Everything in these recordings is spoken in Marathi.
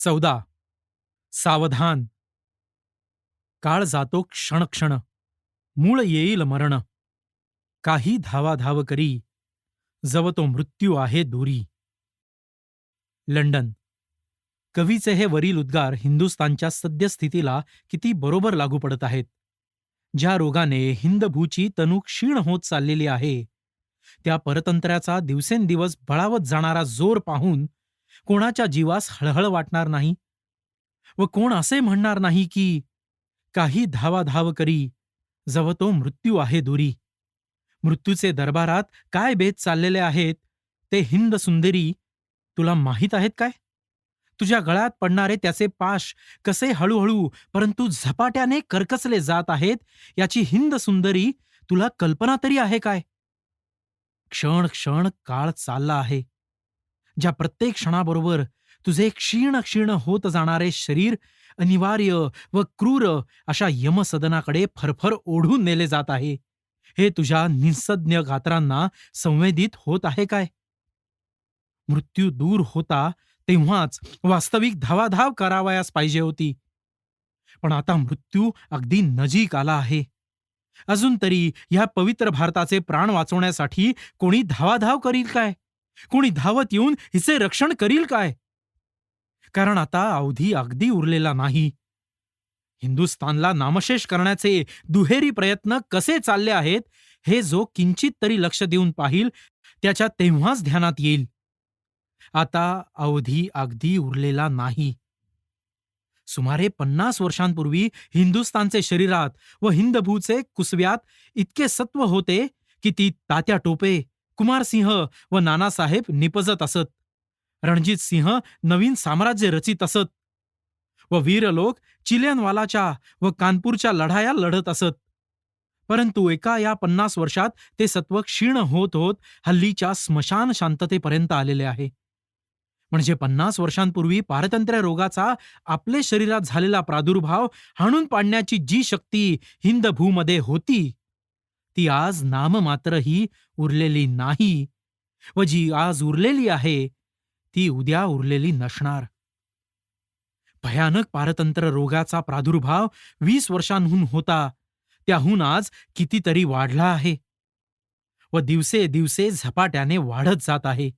चौदा. सावधान. काळ जातो क्षण क्षण. मूळ येईल मरण. काही धावाधाव करी. जव तो मृत्यू आहे दूरी. लंडन. कवीचे हे वरील उद्गार हिंदुस्तानच्या सद्यस्थितीला किती बरोबर लागू पडत आहेत. ज्या रोगाने हिंदभूची तनू क्षीण होत चाललेली आहे. त्या परतंत्र्याचा दिवसेंदिवस बळावत जाणारा जोर पाहून कोणाच्या जीवास हळहळ वाटणार नाही? व कोण असे म्हणणार नाही की काही धावाधाव करी जव तो मृत्यू आहे दुरी. मृत्यूचे दरबारात काय बेत चाललेले आहेत ते हिंद सुंदरी तुला माहीत आहेत काय? तुझ्या गळ्यात पडणारे त्याचे पाश कसे हळूहळू परंतु झपाट्याने करकसले जात आहेत याची हिंद सुंदरी तुला कल्पना तरी आहे काय? क्षण क्षण काळ चालला आहे. ज्या प्रत्येक क्षणाबरोबर तुझे क्षीण क्षीण होत जाणारे शरीर अनिवार्य व क्रूर अशा यमसदनाकडे फरफर ओढून नेले जात आहे. हे तुझ्या निसज्ञ गात्रांना संवेदित होत आहे काय? मृत्यू दूर होता तेव्हाच वास्तविक धावाधाव करावयास पाहिजे होती. पण आता मृत्यू अगदी नजीक आला आहे. अजून तरी ह्या पवित्र भारताचे प्राण वाचवण्यासाठी कोणी धावाधाव करील काय? कोणी धावत येऊन हिचे रक्षण करील काय? कारण आता अवधी अगदी उरलेला नाही. हिंदुस्थानला नामशेष करण्याचे दुहेरी प्रयत्न कसे चालले आहेत हे जो किंचित तरी लक्ष देऊन पाहिल त्याच्या तेव्हाच ध्यानात येईल. आता अवधी अगदी उरलेला नाही. सुमारे पन्नास वर्षांपूर्वी हिंदुस्तानचे शरीरात व हिंदभूचे कुसव्यात इतके सत्व होते की ती तात्या टोपे कुमार सिंह व नानासाहेब निपजत असत. रणजित सिंह नवीन साम्राज्य रचित असत. व वीर लोक चिलेनवालाच्या व कानपूरच्या लढाया लढत असत. परंतु एका या पन्नास वर्षात ते सत्व क्षीण होत होत हल्लीच्या स्मशान शांततेपर्यंत आलेले आहे. म्हणजे पन्नास वर्षांपूर्वी पारतंत्र्य रोगाचा आपले शरीरात झालेला प्रादुर्भाव हाणून पाडण्याची जी शक्ती हिंद भूमध्ये होती ती आज नाममात्रही उरलेली नाही व जी आज उरलेली आहे ती उद्या उरलेली नसणार. भयानक पारतंत्र रोगाचा प्रादुर्भाव वीस वर्षांहून होता त्याहून आज कितीतरी वाढला आहे व दिवसे दिवसे झपाट्याने वाढत जात आहे.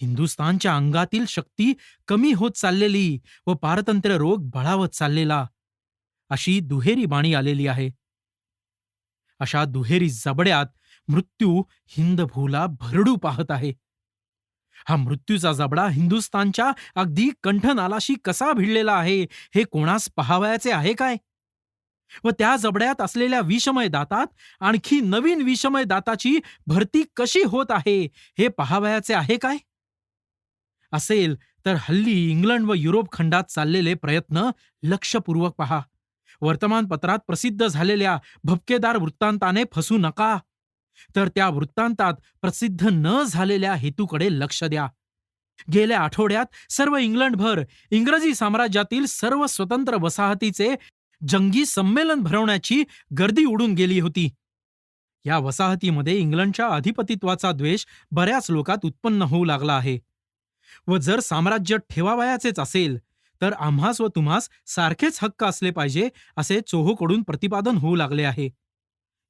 हिंदुस्तानच्या अंगातील शक्ती कमी होत चाललेली व पारतंत्र्य रोग बळावत चाललेला अशी दुहेरी बाणी आलेली आहे. अशा दुहेरी जबड्यात मृत्यू हिंदभूला भरडू पाहत आहे. हा मृत्यूचा जबडा हिंदुस्तानच्या अगदी कंठनालाशी कसा भिडलेला आहे हे कोणास पहावयाचे आहे काय? व त्या जबड्यात असलेल्या विषमय दातात आणखी नवीन विषमय दाताची भरती कशी होत आहे हे पहावयाचे आहे काय? असेल तर हल्ली इंग्लंड व युरोप खंडात चाललेले प्रयत्न लक्षपूर्वक पहा. वर्तमानपत्रात प्रसिद्ध झालेल्या भपकेदार वृत्तांताने फसू नका. तर त्या वृत्तांतात प्रसिद्ध न झालेल्या हेतूकडे लक्ष द्या. गेल्या आठवड्यात सर्व इंग्लंडभर इंग्रजी साम्राज्यातील सर्व स्वतंत्र वसाहतीचे जंगी संमेलन भरवण्याची गर्दी उडून गेली होती. या वसाहतीमध्ये इंग्लंडच्या अधिपतित्वाचा द्वेष बऱ्याच लोकात उत्पन्न होऊ लागला आहे. व जर साम्राज्य ठेवावयाचेच असेल तर आम्हास व तुम्हास सारखेच हक्क असले पाहिजे असे चोहोकडून प्रतिपादन होऊ लागले आहे.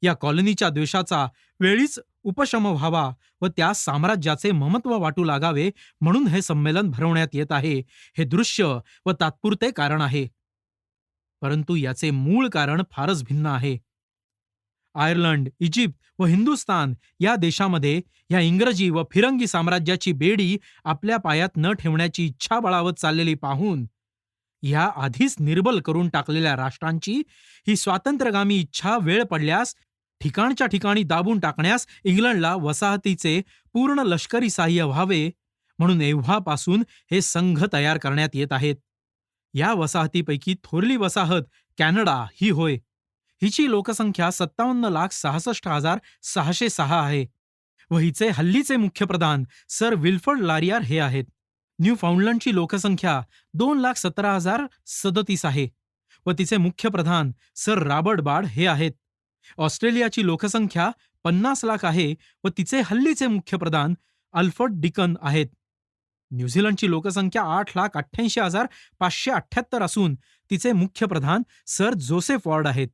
या कॉलनीच्या द्वेषाचा वेळीच उपशम व्हावा व त्या साम्राज्याचे ममत्व वाटू लागावे म्हणून हे संमेलन भरवण्यात येत आहे हे दृश्य व तात्पुरते कारण आहे. परंतु याचे मूळ कारण फारच भिन्न आहे. आयर्लंड इजिप्त व हिंदुस्तान या देशामध्ये या इंग्रजी व फिरंगी साम्राज्याची बेडी आपल्या पायात न ठेवण्याची इच्छा बळावत चाललेली पाहून या आधीच निर्बल करून टाकलेल्या राष्ट्रांची ही स्वातंत्र्यगामी इच्छा वेळ पडल्यास ठिकाणच्या ठिकाणी दाबून टाकण्यास इंग्लंडला वसाहतीचे पूर्ण लष्करी साह्य व्हावे म्हणून एव्हापासून हे संघ तयार करण्यात येत आहेत. या वसाहतीपैकी थोरली वसाहत कॅनडा ही होय. हिची लोकसंख्या सत्तावन्न लाख सहासष्ट हजार सहाशे सहा आहे व हिचे हल्लीचे मुख्य प्रधान सर विल्फर्ड लारियार हे आहेत. न्यू फाउंडलंडची लोकसंख्या दोन लाख सतरा हजार सदतीस आहे व तिचे मुख्य प्रधान सर रॉबर्ट बार्ड हे आहेत. ऑस्ट्रेलियाची लोकसंख्या पन्नास लाख आहे व तिचे हल्लीचे मुख्य प्रधान अल्फर्ड डिकन आहेत. न्यूझीलंडची लोकसंख्या आठ लाख अठ्ठ्याऐंशी हजार पाचशे अठ्ठ्याहत्तर असून तिचे मुख्य प्रधान सर जोसेफ वॉर्ड आहेत.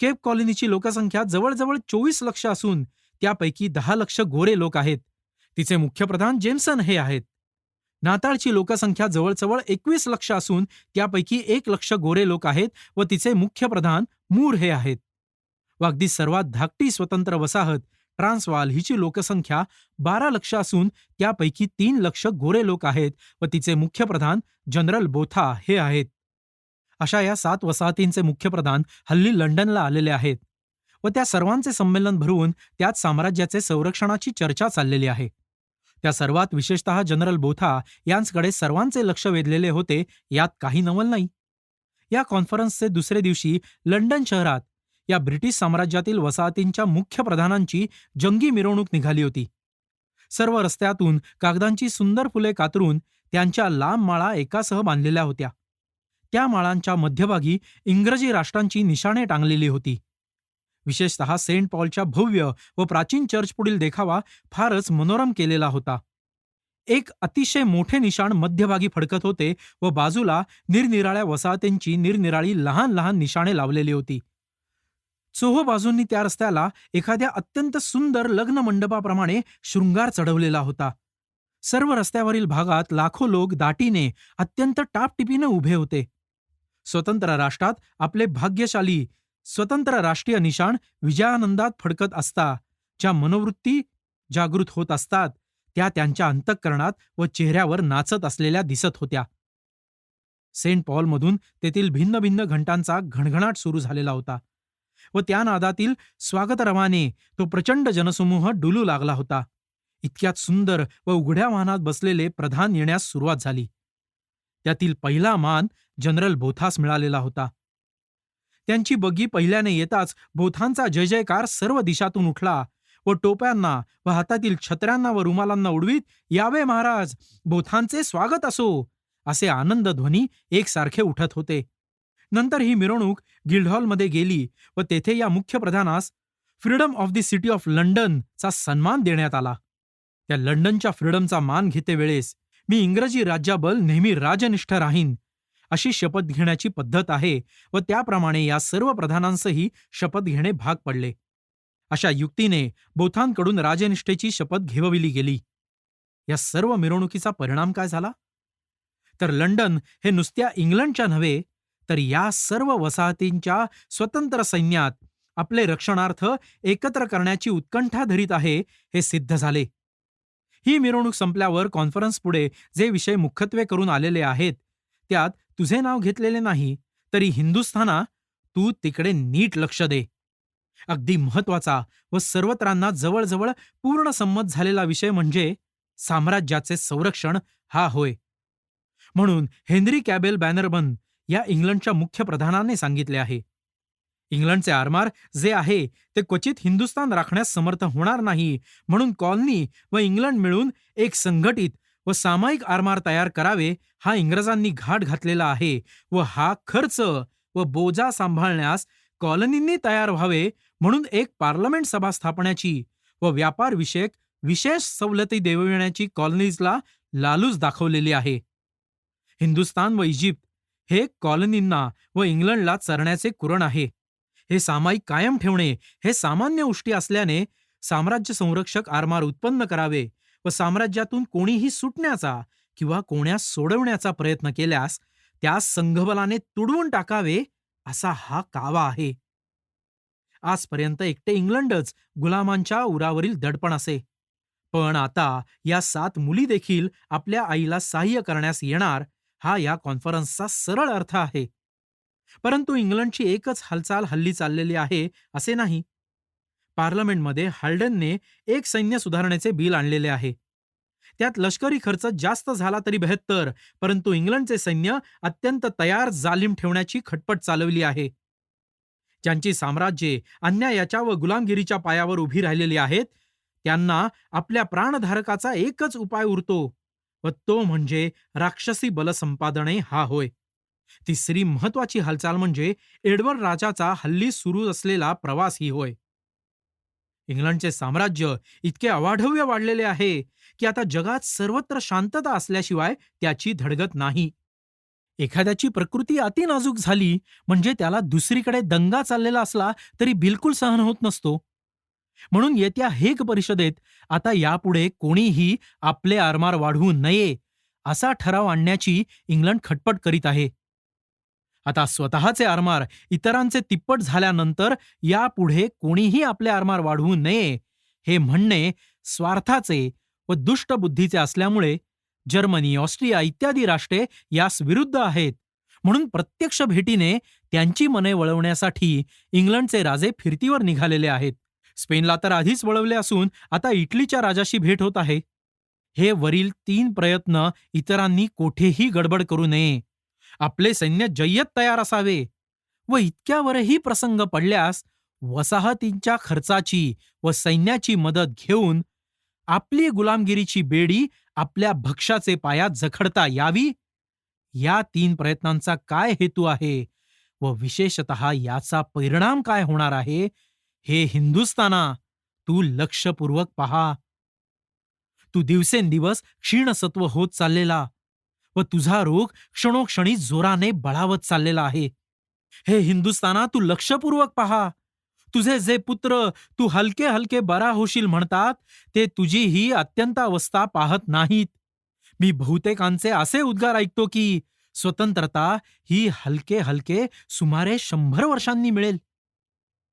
केप कॉलनीची लोकसंख्या जवळजवळ चोवीस लक्ष असून त्यापैकी दहा लक्ष गोरे लोक आहेत. तिचे मुख्य प्रधान जेम्सन हे आहेत. नाताळची लोकसंख्या जवळजवळ एकवीस लक्ष असून त्यापैकी एक लक्ष गोरे लोक आहेत व तिचे मुख्य प्रधान मूर हे आहेत. व अगदी सर्वात धाकटी स्वतंत्र वसाहत ट्रान्सवाल हिची लोकसंख्या बारा लक्ष असून त्यापैकी तीन लक्ष गोरे लोक आहेत व तिचे मुख्य प्रधान जनरल बोथा हे आहेत. अशा या सात वसाहतींचे मुख्य प्रधान हल्ली लंडनला आलेले आहेत व त्या सर्वांचे संमेलन भरवून त्यात साम्राज्याचे संरक्षणाची चर्चा चाललेली आहे. त्या सर्वात विशेषतः जनरल बोथा यांचकडे सर्वांचे लक्ष वेधलेले होते यात काही नवल नाही. या कॉन्फरन्सचे दुसरे दिवशी लंडन शहरात या ब्रिटिश साम्राज्यातील वसाहतींच्या मुख्य प्रधानांची जंगी मिरवणूक निघाली होती. सर्व रस्त्यातून कागदांची सुंदर फुले कातरून त्यांच्या लांब माळा एकासह बांधलेल्या होत्या. त्या माळांच्या मध्यभागी इंग्रजी राष्ट्रांची निशाणे टांगलेली होती. विशेषतः सेंट पॉलच्या भव्य व प्राचीन चर्चपुढील देखावा फारच मनोरम केलेला होता. एक अतिशय मोठे निशाण मध्यभागी फडकत होते व बाजूला निरनिराळ्या वसाहतींची निरनिराळी लहान लहान निशाणे लावलेली होती. चोह बाजूंनी त्या रस्त्याला एखाद्या अत्यंत सुंदर लग्न मंडपाप्रमाणे शृंगार चढवलेला होता. सर्व रस्त्यावरील भागात लाखो लोक दाटीने अत्यंत टापटिपीने उभे होते. स्वतंत्र राष्ट्रात आपले भाग्यशाली स्वतंत्र राष्ट्रीय निशाण विजयानंदात फडकत असता ज्या मनोवृत्ती जागृत होत असतात त्या त्यांच्या अंतःकरणात व चेहऱ्यावर नाचत असलेल्या दिसत होत्या. सेंट पॉलमधून तेथील भिन्न भिन्न घंटांचा घणघणाट सुरू झालेला होता व त्या नादातील स्वागतरवाने तो प्रचंड जनसमूह डुलू लागला होता. इतक्यात सुंदर व उघड्या वाहनात बसलेले प्रधान येण्यास सुरुवात झाली. त्यातील पहिला मान जनरल बोथास मिळालेला होता. त्यांची बग्गी पहिल्याने येताच बोथांचा जय जयकार सर्व दिशातून उठला व टोप्यांना व हातातील छत्र्यांना व रुमालांना उडवीत यावे महाराज बोथांचे स्वागत असो असे आनंद ध्वनी एकसारखे उठत होते. नंतर ही मिरवणूक गिल्डहॉलमध्ये गेली व तेथे या मुख्य प्रधानास freedom of the city of लंडनचा सन्मान देण्यात आला. त्या लंडनच्या फ्रीडमचा मान घेते वेळेस मी इंग्रजी राज्याबल नेहमी राजनिष्ठ राहीन अशी शपथ घेण्याची पद्धत आहे व त्याप्रमाणे या सर्व प्रधानांसही शपथ घेणे भाग पडले. अशा युक्तीने बोथांकडून राजनिष्ठेची शपथ घेवविली गेली. या सर्व मिरवणुकीचा परिणाम काय झाला? तर लंडन हे नुसत्या इंग्लंडच्या नव्हे तर या सर्व वसाहतींच्या स्वतंत्र सैन्यात आपले रक्षणार्थ एकत्र करण्याची उत्कंठा धरीत आहे हे सिद्ध झाले. ही मिरवणूक संपल्यावर कॉन्फरन्स पुढे जे विषय मुख्यत्वे करून आलेले आहेत त्यात तुझे नाव घेतलेले नाही तरी हिंदुस्थाना तू तिकडे नीट लक्ष दे. अगदी महत्त्वाचा व सर्वत्रांना जवळजवळ पूर्ण संमत झालेला विषय म्हणजे साम्राज्याचे संरक्षण हा होय. म्हणून हेनरी कॅबेल बॅनरबन या इंग्लंडच्या मुख्य प्रधानाने सांगितले आहे. इंग्लंडचे आरमार जे आहे ते क्वचित हिंदुस्थान राखण्यास समर्थ होणार नाही म्हणून कॉलनी व इंग्लंड मिळून एक संघटित व सामायिक आरमार तयार करावे हा इंग्रजांनी घाट घातलेला आहे व हा खर्च व बोजा सांभाळण्यास कॉलनींनी तयार व्हावे म्हणून एक पार्लमेंट सभा स्थापण्याची व व्यापार विषयक विशेष सवलती देविण्याची कॉलनीजला लालूच दाखवलेली आहे. हिंदुस्तान व इजिप्त हे कॉलनींना व इंग्लंडला चरण्याचे कुरण आहे. हे सामायिक कायम ठेवणे हे सामान्य उष्टी असल्याने साम्राज्य संरक्षक आरमार उत्पन्न करावे व साम्राज्यातून कोणीही सुटण्याचा किंवा कोण्यास सोडवण्याचा प्रयत्न केल्यास त्यास संघबलाने तुडवून टाकावे असा हा कावा आहे. आजपर्यंत एकटे इंग्लंडच गुलामांच्या उरावरील दडपण असे. पण आता या सात मुली देखील आपल्या आईला सहाय्य करण्यास येणार हा या कॉन्फरन्सचा सरळ अर्थ आहे. परंतु इंग्लंडची एकच हालचाल हल्ली चाललेली आहे असे नाही. पार्लमेंटमध्ये हाल्डनने एक सैन्य सुधारणेचे बिल आणलेले आहे. त्यात लष्करी खर्च जास्त झाला तरी बेहत्तर परंतु इंग्लंडचे सैन्य अत्यंत तयार जालीम ठेवण्याची खटपट चालवली आहे. ज्यांची साम्राज्ये अन्यायाच्या व गुलामगिरीच्या पायावर उभी राहिलेली आहेत त्यांना आपल्या प्राणधारकाचा एकच उपाय उरतो व तो म्हणजे राक्षसी बलसंपादने हा होय. तिसरी महत्वाची हालचाल म्हणजे एडवर्ड राजाचा हल्ली सुरू असलेला प्रवास ही होय. इंग्लंडचे साम्राज्य इतके अवाढव्य वाढलेले आहे की आता जगात सर्वत्र शांतता असल्याशिवाय त्याची धडगत नाही. एखाद्याची प्रकृती अति नाजूक झाली म्हणजे त्याला दुसरीकडे दंगा चाललेला असला तरी बिलकुल सहन होत नसतो. म्हणून येत्या हेग परिषदेत आता यापुढे कोणीही आपले आरमार वाढवू नये असा ठराव आणण्याची इंग्लंड खटपट करीत आहे. आता स्वतःचे आरमार इतरांचे तिप्पट झाल्यानंतर यापुढे कोणीही आपले आरमार वाढवू नये हे म्हणणे स्वार्थाचे व दुष्ट बुद्धीचे असल्यामुळे जर्मनी ऑस्ट्रिया इत्यादी राष्ट्रे यास विरुद्ध आहेत. म्हणून प्रत्यक्ष भेटीने त्यांची मने वळवण्यासाठी इंग्लंडचे राजे फिरतीवर निघालेले आहेत. स्पेनला तर आधीच वळवले असून आता इटलीच्या राजाशी भेट होत आहे. हे वरील तीन प्रयत्न इतरांनी कोठेही गडबड करू नये. आपले सैन्य जय्यत तयार असावे. व इतक्यावरही प्रसंग पडल्यास वसाहतींच्या खर्चाची व सैन्याची मदत घेऊन आपली गुलामगिरीची बेडी आपल्या भक्ष्याचे पायात जखडता यावी? या तीन प्रयत्नांचा काय हेतू आहे? व विशेषत याचा परिणाम काय होणार आहे? हे हिंदुस्ताना तू लक्षपूर्वक पहा. तू दिवसेंदिवस क्षीणसत्व होत चाललेला व तुझा रोग क्षणोक्षणी जोराने बळावत चाललेला आहे. हे हिंदुस्थाना तू लक्षपूर्वक पहा. तुझे जे पुत्र तू हलके हलके बरा होशील म्हणतात ते तुझी ही अत्यंत अवस्था पाहत नाहीत. मी बहुतेकांचे असे उद्गार ऐकतो की स्वतंत्रता ही हलके हलके सुमारे शंभर वर्षांनी मिळेल.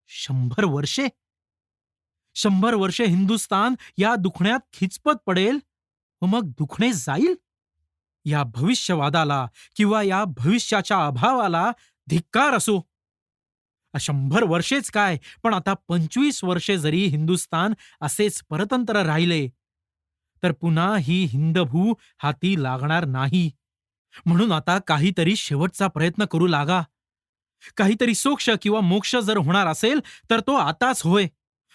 शंभर वर्षे? शंभर वर्षे हिंदुस्तान या दुखण्यात खिचपत पडेल व मग दुखणे जाईल? या भविष्यवादाला किंवा या भविष्याच्या अभावाला धिक्कार असो. शंभर वर्षेच काय पण आता पंचवीस वर्षे जरी हिंदुस्तान असेच परतंत्र राहिले तर पुन्हा ही हिंदभू हाती लागणार नाही. म्हणून आता काहीतरी शेवटचा प्रयत्न करू लागा. काहीतरी सोक्ष किंवा मोक्ष जर होणार असेल तर तो आताच होय.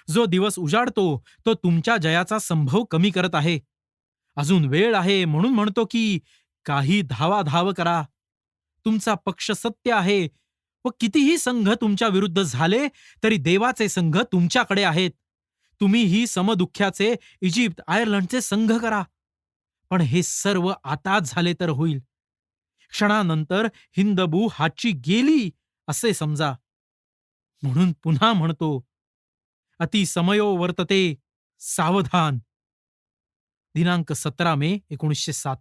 जो दिवस उजाडतो तो तुमच्या जयाचा संभव कमी करत आहे. अजून वेळ आहे म्हणून म्हणतो की काही धावाधाव करा. तुमचा पक्ष सत्य आहे व कितीही संघ तुमच्या विरुद्ध झाले तरी देवाचे संघ तुमच्याकडे आहेत. तुम्ही ही समदुःख्याचे इजिप्त आयर्लंडचे संघ करा. पण हे सर्व आताच झाले तर होईल. क्षणानंतर हिंदबू हाची गेली असे समजा. म्हणून पुन्हा म्हणतो अति समयो वर्तते सावधान. दिनांक सतरा मे एकोणीसशे सात.